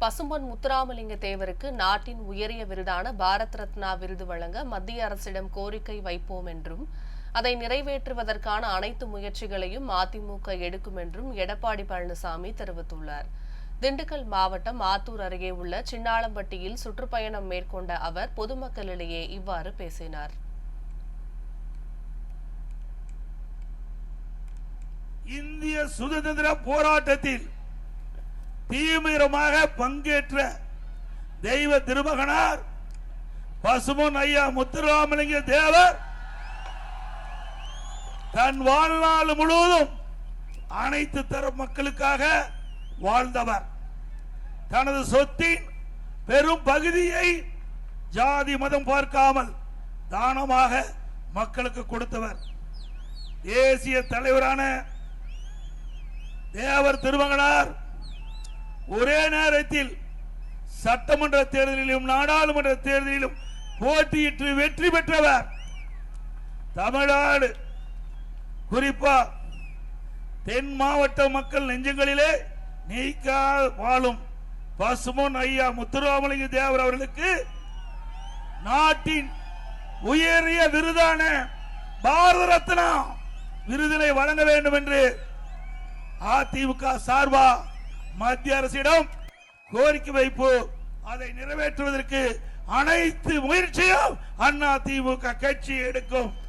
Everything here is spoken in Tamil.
பசும்பொன் முத்துராமலிங்க தேவருக்கு நாட்டின் உயரிய விருதான பாரத் ரத்னா விருது வழங்க மத்திய அரசிடம் கோரிக்கை வைப்போம் என்றும் அதை நிறைவேற்றுவதற்கான அனைத்து முயற்சிகளையும் அதிமுக எடுக்கும் என்றும் எடப்பாடி பழனிசாமி தெரிவித்துள்ளார். திண்டுக்கல் மாவட்டம் ஆத்தூர் அருகே உள்ள சின்னாளம்பட்டியில் சுற்றுப்பயணம் மேற்கொண்ட அவர் பொதுமக்களிடையே இவ்வாறு பேசினார். இந்திய சுதந்திர போராட்டத்தில் தீவிரமாக பங்கேற்ற தெய்வ திருமகனார் பசுமன் ஐயா முத்துராமலிங்க தேவர் தன் வாழ்நாள் முழுவதும் அனைத்து தரப்பு மக்களுக்காக வாழ்ந்தவர். தனது சொத்தின் பெரும் பகுதியை ஜாதி மதம் பார்க்காமல் தானமாக மக்களுக்கு கொடுத்தவர். தேசிய தலைவரான தேவர் திருமகனார் ஒரே நேரத்தில் சட்டமன்ற தேர்தலிலும் நாடாளுமன்ற தேர்தலிலும் போட்டியிட்டு வெற்றி பெற்றவர் தமிழ்நாடு. குறிப்பா தென் மாவட்ட மக்கள் நெஞ்சங்களிலே நீக்கா வாழும் பசுமன் ஐயா முத்துராமலிங்க தேவர் அவர்களுக்கு நாட்டின் உயரிய விருதான பாரத ரத்னா விருதினை வழங்க வேண்டும் என்று அதிமுக சார்பா மத்திய அரசிடம் கோரிக்கை வைப்பு. அதை நிறைவேற்றுவதற்கு அனைத்து முயற்சியும் அண்ணா திமுக கட்சி எடுக்கும்.